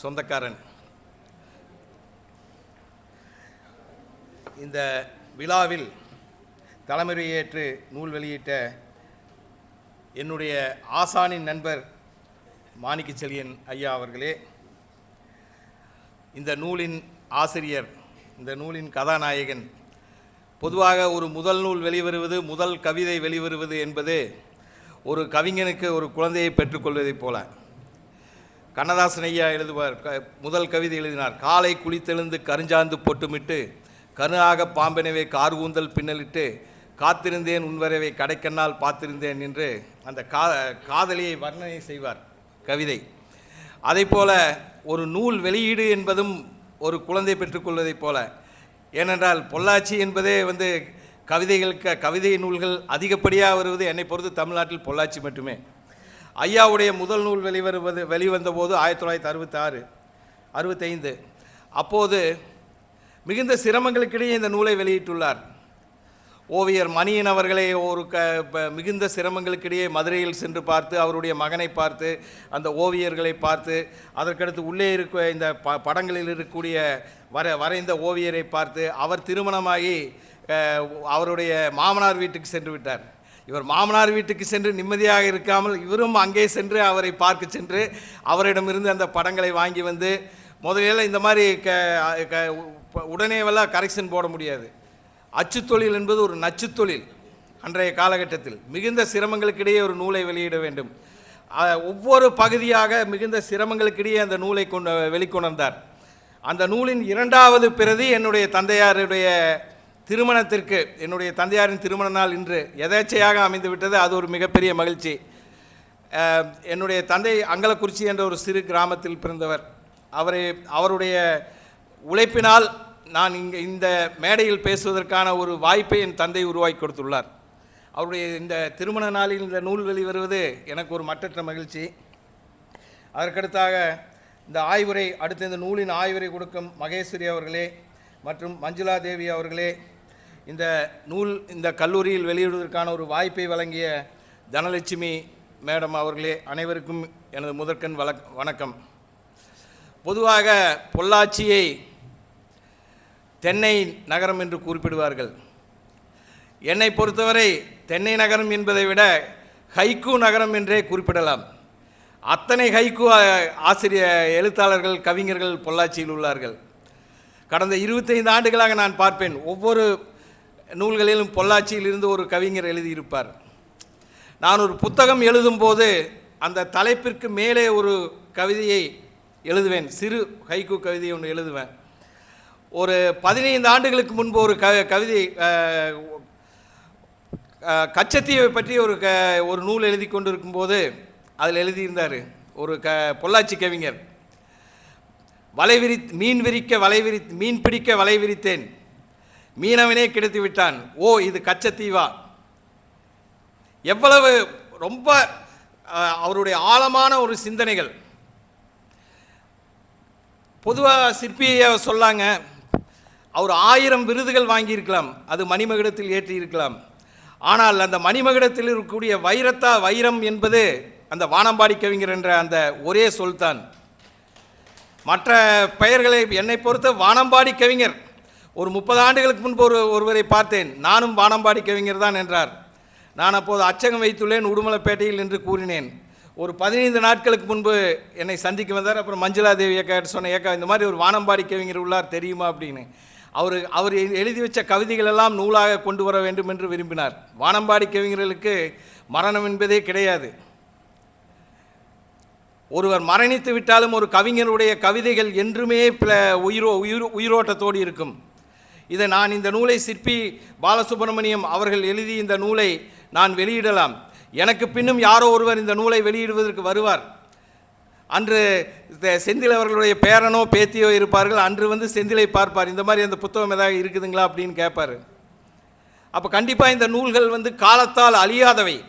சொந்தக்காரன். இந்த விழாவில் தலைமுறையேற்று நூல் வெளியிட்ட என்னுடைய ஆசானின் நண்பர் மாணிக்க செழியன் ஐயா அவர்களே இந்த நூலின் ஆசிரியர் இந்த நூலின் கதாநாயகன் பொதுவாக ஒரு முதல் நூல் வெளிவருவது முதல் கவிதை வெளிவருவது என்பது ஒரு கவிஞனுக்கு ஒரு குழந்தையை பெற்றுக்கொள்வதைப் போல. கண்ணதாசன் ஐயா எழுதுவார் க- முதல் கவிதை எழுதினார் காலை குளித்தெழுந்து கருஞ்சாந்து பொட்டுமிட்டு கருணாக பாம்பெனவே கார்கூந்தல் பின்னலிட்டு காத்திருந்தேன் உன்வரவை கடைக்கண்ணால் பார்த்திருந்தேன் என்று அந்த கா காதலியை வர்ணனை செய்வார் கவிதை. அதைப்போல ஒரு நூல் வெளியீடு என்பதும் ஒரு குழந்தை பெற்றுக்கொள்வதைப் போல. ஏனென்றால் பொள்ளாச்சி என்பதே வந்து கவிதைகளுக்கு கவிதை நூல்கள் அதிகப்படியாக வருவது என்னை பொறுத்து தமிழ்நாட்டில் பொள்ளாச்சி மட்டுமே. ஐயாவுடைய முதல் நூல் வெளிவருவது வெளிவந்த போது ஆயிரத்தி தொள்ளாயிரத்தி அறுபத்தாறு அறுபத்தைந்து. அப்போது மிகுந்த சிரமங்களுக்கிடையே இந்த நூலை வெளியிட்டுள்ளார். ஓவியர் மணியன் அவர்களை ஒரு க ப- மிகுந்த சிரமங்களுக்கிடையே மதுரையில் சென்று பார்த்து அவருடைய மகனை பார்த்து அந்த ஓவியர்களை பார்த்து அதற்கடுத்து உள்ளே இருக்க இந்த ப படங்களில் இருக்கக்கூடிய வர வரைந்த ஓவியரை பார்த்து அவர் திருமணமாகி அவருடைய மாமனார் வீட்டுக்கு சென்று விட்டார். இவர் மாமனார் வீட்டுக்கு சென்று நிம்மதியாக இருக்காமல் இவரும் அங்கே சென்று அவரை பார்க்க சென்று அவரிடமிருந்து அந்த படங்களை வாங்கி வந்து முதலில் இந்த மாதிரி க க உடனேவெல்லாம் கரெக்ஷன் போட முடியாது. அச்சு தொழில் என்பது ஒரு நச்சுத்தொழில் அன்றைய காலகட்டத்தில் மிகுந்த சிரமங்களுக்கிடையே ஒரு நூலை வெளியிட வேண்டும். ஒவ்வொரு பகுதியாக மிகுந்த சிரமங்களுக்கிடையே அந்த நூலை கொண்டு வெளிக்கொணர்ந்தார். அந்த நூலின் இரண்டாவது பிரதி என்னுடைய தந்தையாருடைய திருமணத்திற்கு என்னுடைய தந்தையாரின் திருமண நாள் இன்று எதேச்சையாக அமைந்து விட்டது. அது ஒரு மிகப்பெரிய மகிழ்ச்சி. என்னுடைய தந்தை அங்கலக்குறிச்சி என்ற ஒரு சிறு கிராமத்தில் பிறந்தவர். அவரை அவருடைய உழைப்பினால் நான் இங்கே இந்த மேடையில் பேசுவதற்கான ஒரு வாய்ப்பை என் தந்தை உருவாக்கி கொடுத்துள்ளார். அவருடைய இந்த திருமண நாளில் இந்த நூல் வெளிவருவது எனக்கு ஒரு மட்டற்ற மகிழ்ச்சி. அதற்கடுத்தாக இந்த ஆய்வுரை அடுத்து இந்த நூலின் ஆய்வுரை கொடுக்கும் மகேஸ்வரி அவர்களே மற்றும் மஞ்சுளா தேவி அவர்களே இந்த நூல் இந்த கல்லூரியில் வெளியிடுவதற்கான ஒரு வாய்ப்பை வழங்கிய தனலட்சுமி மேடம் அவர்களே அனைவருக்கும் எனது முதற்கண் வழக் வணக்கம். பொதுவாக பொள்ளாச்சியை தென்னை நகரம் என்று குறிப்பிடுவார்கள். என்னை பொறுத்தவரை தென்னை நகரம் என்பதை விட ஹைக்கூ நகரம் என்றே குறிப்பிடலாம். அத்தனை ஹைக்கூ ஆசிரிய எழுத்தாளர்கள் கவிஞர்கள் பொள்ளாச்சியில் உள்ளார்கள். கடந்த இருபத்தைந்து ஆண்டுகளாக நான் பார்ப்பேன். ஒவ்வொரு நூல்களிலும் பொள்ளாச்சியில் இருந்து ஒரு கவிஞர் எழுதியிருப்பார். நான் ஒரு புத்தகம் எழுதும்போது அந்த தலைப்பிற்கு மேலே ஒரு கவிதையை எழுதுவேன். சிறு ஹைக்கு கவிதை ஒன்று எழுதுவேன். ஒரு பதினைந்து ஆண்டுகளுக்கு முன்பு ஒரு க கவிதை கச்சத்தீவை பற்றி ஒரு க ஒரு நூல் எழுதி கொண்டிருக்கும்போது அதில் எழுதியிருந்தார் ஒரு க பொள்ளாச்சி கவிஞர். வலை விரி மீன் விரிக்க வலை விரி மீன் பிடிக்க வலை விரித்தேன். மீனவனே கிடைத்து விட்டான். ஓ இது கச்சத்தீவா எவ்வளவு ரொம்ப அவருடைய ஆழமான ஒரு சிந்தனைகள். பொதுவாக சிற்பியை சொல்லாங்க அவர் ஆயிரம் விருதுகள் வாங்கியிருக்கலாம். அது மணிமகுடத்தில் ஏற்றி இருக்கலாம் ஆனால் அந்த மணிமகுடத்தில் இருக்கக்கூடிய வைரத்தா வைரம் என்பது அந்த வானம்பாடி கவிஞர் என்ற அந்த ஒரே சொல் தான் மற்ற பெயர்களை என்னை பொறுத்த வானம்பாடி கவிஞர் ஒரு முப்பது ஆண்டுகளுக்கு முன்பு ஒரு ஒருவரை பார்த்தேன். நானும் வானம்பாடி கவிஞர் தான் என்றார். நான் அப்போது அச்சகம் வைத்துள்ளேன் உடுமலைப்பேட்டையில் என்று கூறினேன். ஒரு பதினைந்து நாட்களுக்கு முன்பு என்னை சந்திக்க வந்தார். அப்புறம் மஞ்சுளா தேவி ஏக்கா சொன்ன ஏக்கா இந்த மாதிரி ஒரு வானம்பாடி கவிஞர் உள்ளார் தெரியுமா? அப்படின்னு. அவர் அவர் எழுதி வச்ச கவிதைகள் எல்லாம் நூலாக கொண்டு வர வேண்டும் என்று விரும்பினார். வானம்பாடி கவிஞர்களுக்கு மரணம் என்பதே கிடையாது. ஒருவர் மரணித்து விட்டாலும் ஒரு கவிஞருடைய கவிதைகள் என்றுமே பில- உயிரோ உயிர் உயிரோட்டத்தோடு இருக்கும். இதை நான் இந்த நூலை சிற்பி பாலசுப்ரமணியம் அவர்கள் எழுதி இந்த நூலை நான் வெளியிடலாம். எனக்கு பின்னும் யாரோ ஒருவர் இந்த நூலை வெளியிடுவதற்கு வருவார். அன்று இந்த செந்தில் அவர்களுடைய பேரனோ பேத்தியோ இருப்பார்கள். அன்று வந்து செந்திலை பார்ப்பார். இந்த மாதிரி அந்த புத்தகம் ஏதாவது இருக்குதுங்களா அப்படின்னு கேட்பார். அப்போ கண்டிப்பாக இந்த நூல்கள் வந்து காலத்தால் அழியாதவை.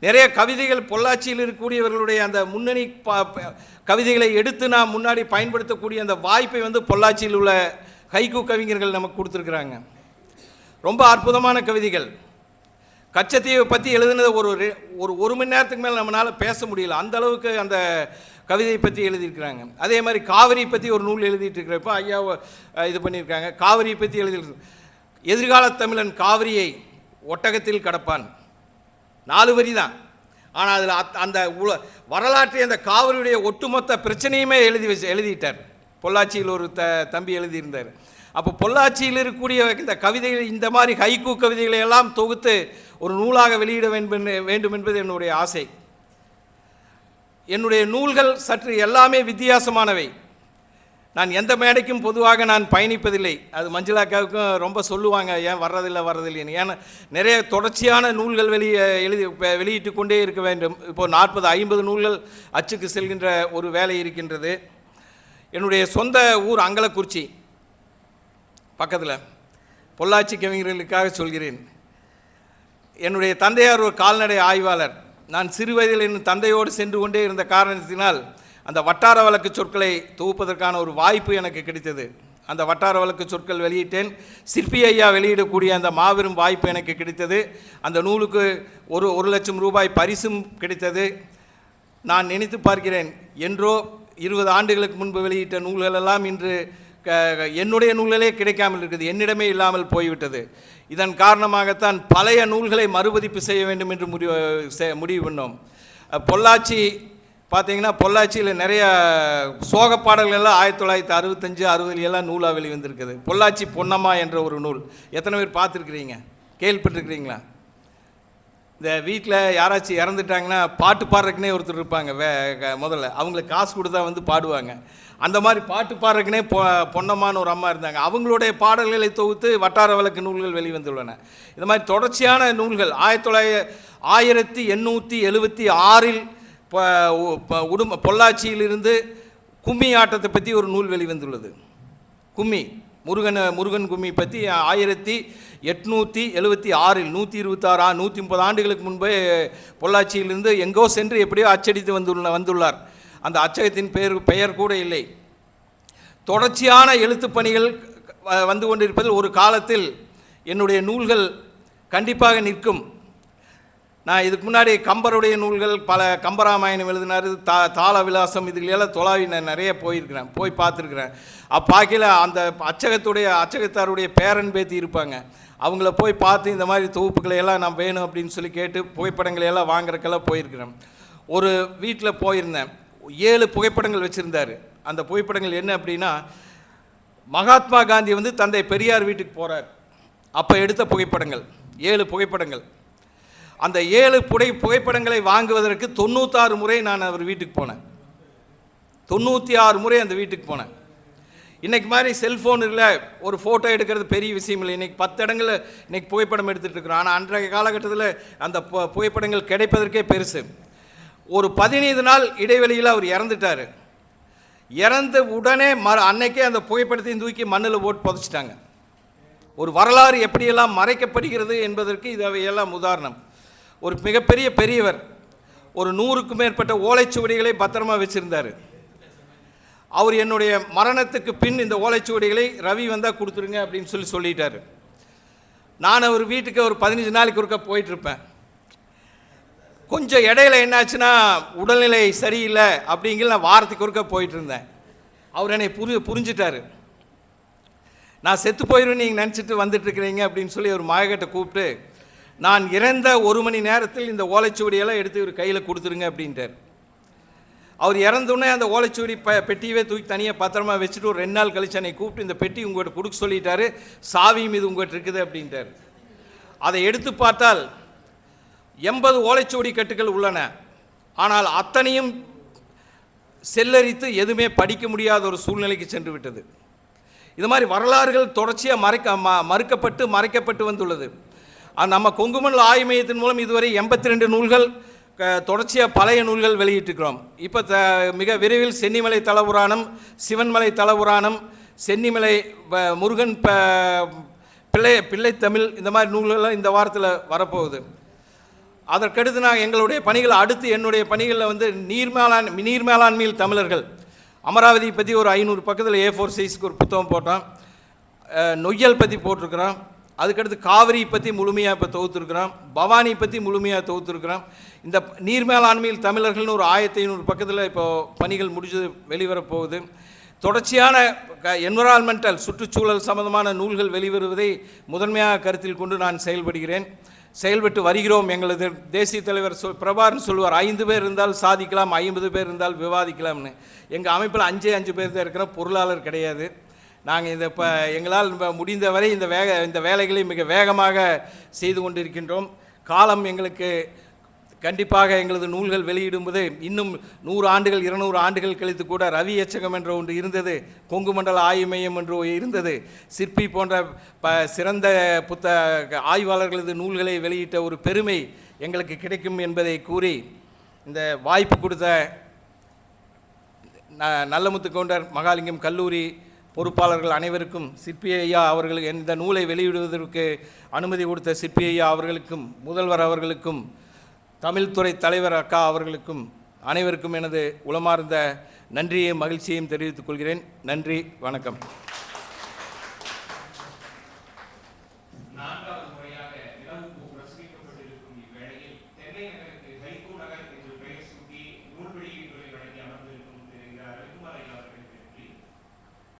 நிறைய கவிதைகள் பொள்ளாச்சியில் இருக்கக்கூடியவர்களுடைய அந்த முன்னணி ப- கவிதைகளை எடுத்து நாம் முன்னாடி பயன்படுத்தக்கூடிய அந்த வாய்ப்பை வந்து பொள்ளாச்சியில் உள்ள ஹைக்கூ கவிஞர்கள் நமக்கு கொடுத்துருக்குறாங்க. ரொம்ப அற்புதமான கவிதைகள். கச்சத்தீவை பற்றி எழுதுனது ஒரு ரெ- ஒரு ஒரு மணி நேரத்துக்கு மேலே நம்மளால் பேச முடியல. அந்த அளவுக்கு அந்த கவிதையை பற்றி எழுதியிருக்கிறாங்க. அதே மாதிரி காவிரி பற்றி ஒரு நூல் எழுதிட்டு இருக்கிறப்ப ஐயா இது பண்ணியிருக்காங்க. காவிரியை பற்றி எழுதி எதிர்கால தமிழன் காவிரியை ஒட்டகத்தில் கடப்பான். நாலு வரி தான். ஆனால் அதில் அந்த உல வரலாற்றை அந்த காவிரியுடைய ஒட்டுமொத்த பிரச்சனையுமே எழுதி வச்சு எழுதிட்டார். பொள்ளாச்சியில் ஒரு த தம்பி எழுதியிருந்தார். அப்போ பொள்ளாச்சியில் இருக்கக்கூடிய இந்த கவிதைகள் இந்த மாதிரி ஹைக்கூ கவிதைகளை எல்லாம் தொகுத்து ஒரு நூலாக வெளியிட வேண்டும் வேண்டும் என்பது என்னுடைய ஆசை. என்னுடைய நூல்கள் சற்று எல்லாமே வித்தியாசமானவை. நான் எந்த மேடைக்கும் பொதுவாக நான் பயணிப்பதில்லை. அது மஞ்சுளாக்காவுக்கும் ரொம்ப சொல்லுவாங்க ஏன் வர்றதில்லை வர்றதில்லைன்னு? ஏன்னா நிறைய தொடர்ச்சியான நூல்கள் வெளியே எழுதி வெளியிட்டு கொண்டே இருக்க வேண்டும். இப்போது நாற்பது ஐம்பது நூல்கள் அச்சுக்கு செல்கின்ற ஒரு வேலை இருக்கின்றது. என்னுடைய சொந்த ஊர் அங்கலக்குறிச்சி. பக்கத்தில். பொள்ளாச்சி கவிஞர்களுக்காக சொல்கிறேன். என்னுடைய தந்தையார் ஒரு கால்நடை ஆய்வாளர். நான் சிறு வயதில் என் தந்தையோடு சென்று கொண்டே இருந்த காரணத்தினால் அந்த வட்டார வழக்கு சொற்களை தொகுப்பதற்கான ஒரு வாய்ப்பு எனக்கு கிடைத்தது. அந்த வட்டார வழக்கு சொற்கள் வெளியிட்டேன். சிற்பி ஐயா வெளியிடக்கூடிய அந்த மாபெரும் வாய்ப்பு எனக்கு கிடைத்தது. அந்த நூலுக்கு ஒரு ஒரு லட்சம் ரூபாய் பரிசும் கிடைத்தது. நான் நினைத்து பார்க்கிறேன் என்றோ இருபது ஆண்டுகளுக்கு முன்பு வெளியிட்ட நூல்கள் எல்லாம் இன்று க- என்னுடைய நூல்களே கிடைக்காமல் இருக்குது. என்னிடமே இல்லாமல் போய்விட்டது. இதன் காரணமாகத்தான் பழைய நூல்களை மறுபதிப்பு செய்ய வேண்டும் என்று முடிவு முடிவு பண்ணோம். பொள்ளாச்சி பார்த்தீங்கன்னா பொள்ளாச்சியில் நிறைய சோக பாடல்கள் எல்லாம் ஆயிரத்தி தொள்ளாயிரத்தி அறுபத்தஞ்சு அறுபதுல எல்லாம் நூலாக வெளிவந்திருக்குது. பொள்ளாச்சி பொன்னம்மா என்ற ஒரு நூல். எத்தனை பேர் பார்த்துருக்குறீங்க? கேள்விப்பட்டிருக்கிறீங்களா? இந்த வீட்டில் யாராச்சும் இறந்துட்டாங்கன்னா பாட்டு பாடுறதுக்குனே ஒருத்தர் இருப்பாங்க வே முதல்ல. அவங்களுக்கு காசு கொடுத்தா வந்து பாடுவாங்க. அந்த மாதிரி பாட்டு பாடுறதுக்குனே பொ பொன்னம்மான்னு ஒரு அம்மா இருந்தாங்க. அவங்களுடைய பாடல்களை தொகுத்து வட்டார வழக்கு நூல்கள் வெளிவந்துள்ளன. இந்த மாதிரி தொடர்ச்சியான நூல்கள் ஆயிரத்தி தொள்ளாயிர ஆயிரத்தி எண்ணூற்றி எழுபத்தி ஆறில் ப உடும பொள்ளாச்சியிலிருந்து கும்மி ஆட்டத்தை பற்றி ஒரு நூல் வெளிவந்துள்ளது. கும்மி. முருகனை முருகன் கும்மி பற்றி ஆயிரத்தி எட்நூற்றி எழுபத்தி ஆறில் நூற்றி இருபத்தாறு நூற்றி முப்பது ஆண்டுகளுக்கு முன்பே பொள்ளாச்சியிலிருந்து எங்கோ சென்று எப்படியோ அச்சடித்து வந்துள்ள வந்துள்ளார். அந்த அச்சகத்தின் பெயர் பெயர் கூட இல்லை. தொடர்ச்சியான எழுத்துப் பணிகள் வ- வந்து கொண்டிருப்பதில் ஒரு காலத்தில் என்னுடைய நூல்கள் கண்டிப்பாக நிற்கும். நான் இதுக்கு முன்னாடி கம்பருடைய நூல்கள் பல கம்பராமாயணம் எழுதினார் தா தாள விலாசம் இதுகளெல்லாம் தொலாவி நான் நிறைய போயிருக்கிறேன் போய் பார்த்துருக்குறேன். அப்பாக்கில் அந்த அச்சகத்துடைய அச்சகத்தாருடைய பேரன் பேத்தி இருப்பாங்க. அவங்கள போய் பார்த்து இந்த மாதிரி தொகுப்புகளை எல்லாம் நான் வேணும் அப்படின்னு சொல்லி கேட்டு புகைப்படங்களை எல்லாம் வாங்குறக்கெல்லாம் போயிருக்கிறேன். ஒரு வீட்டில் போயிருந்தேன். ஏழு புகைப்படங்கள் வச்சுருந்தார். அந்த புகைப்படங்கள் என்ன அப்படின்னா மகாத்மா காந்தி வந்து தந்தை பெரியார் வீட்டுக்கு போகிறார் அப்போ எடுத்த புகைப்படங்கள் ஏழு புகைப்படங்கள். அந்த ஏழு புடை புகைப்படங்களை வாங்குவதற்கு தொண்ணூத்தாறு முறை நான் அவர் வீட்டுக்கு போனேன். தொண்ணூற்றி ஆறு முறை அந்த வீட்டுக்கு போனேன். இன்றைக்கி மாதிரி செல்ஃபோன் இல்லை ஒரு ஃபோட்டோ எடுக்கிறது பெரிய விஷயம் இல்லை. இன்றைக்கி பத்து இடங்களில் இன்றைக்கி புகைப்படம் எடுத்துகிட்டு இருக்கிறோம். ஆனால் அன்றைய காலகட்டத்தில் அந்த பு- புகைப்படங்கள் கிடைப்பதற்கே பெருசு. ஒரு பதினைந்து நாள் இடைவெளியில் அவர் இறந்துட்டார். இறந்த உடனே மறு அன்னைக்கே அந்த புகைப்படத்தையும் தூக்கி மண்ணில் போட்டு புதைச்சிட்டாங்க. ஒரு வரலாறு எப்படியெல்லாம் மறைக்கப்படுகிறது என்பதற்கு இது அவையெல்லாம் உதாரணம். ஒரு மிகப்பெரிய பெரியவர் ஒரு நூறுக்கும் மேற்பட்ட ஓலைச்சுவடிகளை பத்திரமா வச்சுருந்தார். அவர் என்னுடைய மரணத்துக்கு பின் இந்த ஓலைச்சுவடிகளை ரவி வந்தால் கொடுத்துருங்க அப்படின்னு சொல்லி சொல்லிட்டாரு. நான் அவர் வீட்டுக்கு ஒரு பதினஞ்சு நாளைக்கு ஒருக்கா போயிட்டுருப்பேன். கொஞ்சம் இடையில என்னாச்சுன்னா உடல்நிலை சரியில்லை அப்படிங்கிற நான் வாரத்துக்கு ஒருக்கா போயிட்டு இருந்தேன் அவர் என்னை புரி புரிஞ்சிட்டாரு. நான் செத்து போயிடுவேன் நீங்கள் நினச்சிட்டு வந்துட்டு இருக்கிறீங்க அப்படின்னு சொல்லி ஒரு மகக்கிட்ட கூப்பிட்டு நான் இறந்த ஒரு மணி நேரத்தில் இந்த ஓலைச்சுவடியெல்லாம் எடுத்து இவர் கையில் கொடுத்துருங்க அப்படின்ட்டார். அவர் இறந்தோடனே அந்த ஓலைச்சுவடி ப பெட்டியவே தூக்கி தனியாக பத்திரமா வச்சுட்டு ஒரு ரெண்டு நாள் கழிச்சு என்னை கூப்பிட்டு இந்த பெட்டி உங்கள்கிட்ட கொடுக்க சொல்லிட்டாரு. சாவியும் இது உங்கள்கிட்ட இருக்குது அப்படின்ட்டார். அதை எடுத்து பார்த்தால் எண்பது ஓலைச்சுவடி கட்டுகள் உள்ளன. ஆனால் அத்தனையும் செல்லரித்து எதுவுமே படிக்க முடியாத ஒரு சூழ்நிலைக்கு சென்று விட்டது. இது மாதிரி வரலாறுகள் தொடர்ச்சியாக மறைக்க ம மறுக்கப்பட்டு மறைக்கப்பட்டு வந்துள்ளது. நம்ம கொங்குமணல் ஆய்வு மையத்தின் மூலம் இதுவரை எண்பத்தி ரெண்டு நூல்கள் தொடர்ச்சியாக பழைய நூல்கள் வெளியிட்டிருக்கிறோம். இப்போ த மிக விரைவில் சென்னிமலை தலபுராணம் சிவன்மலை தலபுராணம் சென்னிமலை வ- முருகன் ப பிள்ளை பிள்ளைத்தமிழ் இந்த மாதிரி நூல்கள்லாம் இந்த வாரத்தில் வரப்போகுது. அதற்கடுத்து நான் எங்களுடைய பணிகள் அடுத்து என்னுடைய பணிகளில் வந்து நீர் மேலாண் நீர் மேலாண்மையில் தமிழர்கள். அமராவதி பற்றி ஒரு ஐநூறு பக்கத்தில் ஏ ஃபோர் சைஸ்க்கு ஒரு புத்தகம் போட்டோம். நொய்யல் பற்றி போட்டிருக்கிறோம். அதுக்கடுத்து காவிரி பற்றி முழுமையாக இப்போ தொகுத்துருக்குறோம். பவானி பற்றி முழுமையாக தொகுத்துருக்குறோம். இந்த நீர் மேலாண்மையில் தமிழர்கள்னு ஒரு ஆயிரத்தி ஐநூறு பக்கத்தில் இப்போது பணிகள் முடிஞ்சது வெளிவரப் போகுது. தொடர்ச்சியான என்விரான்மெண்டல் சுற்றுச்சூழல் சம்பந்தமான நூல்கள் வெளிவருவதை முதன்மையாக கருத்தில் கொண்டு நான் செயல்படுகிறேன். செயல்பட்டு வருகிறோம் எங்களது தேசிய தலைவர் சொல் பிரபார்னு சொல்லுவார். ஐந்து பேர் இருந்தால் சாதிக்கலாம் ஐம்பது பேர் இருந்தால் விவாதிக்கலாம்னு. எங்கள் அமைப்பில் அஞ்சே அஞ்சு பேர் தான் இருக்கிறோம். பொருளாளர் கிடையாது. நாங்கள் இந்த இப்போ எங்களால் முடிந்தவரை இந்த வேக இந்த வேலைகளை மிக வேகமாக செய்து கொண்டிருக்கின்றோம். காலம் எங்களுக்கு கண்டிப்பாக எங்களது நூல்கள் வெளியிடும்போது இன்னும் நூறு ஆண்டுகள் இருநூறு ஆண்டுகள் கழித்து கூட ரவி எச்சகம் என்ற ஒன்று இருந்தது கொங்கு மண்டல ஆய்வு மையம் என்று இருந்தது. சிற்பி போன்ற ப சிறந்த புத்த ஆய்வாளர்களது நூல்களை வெளியிட்ட ஒரு பெருமை எங்களுக்கு கிடைக்கும் என்பதை கூறி இந்த வாய்ப்பு கொடுத்த ந- நல்லமுத்து கவுண்டர் மகாலிங்கம் கல்லூரி பொறுப்பாளர்கள் அனைவருக்கும் சிற்பி ஐயா அவர்கள் இந்த நூலை வெளியிடுவதற்கு அனுமதி கொடுத்த சிற்பி ஐயா அவர்களுக்கும் முதல்வர் அவர்களுக்கும் தமிழ்துறை தலைவர் அக்கா அவர்களுக்கும் அனைவருக்கும் எனது உளமார்ந்த நன்றியையும் மகிழ்ச்சியையும் தெரிவித்துக் கொள்கிறேன். நன்றி வணக்கம்.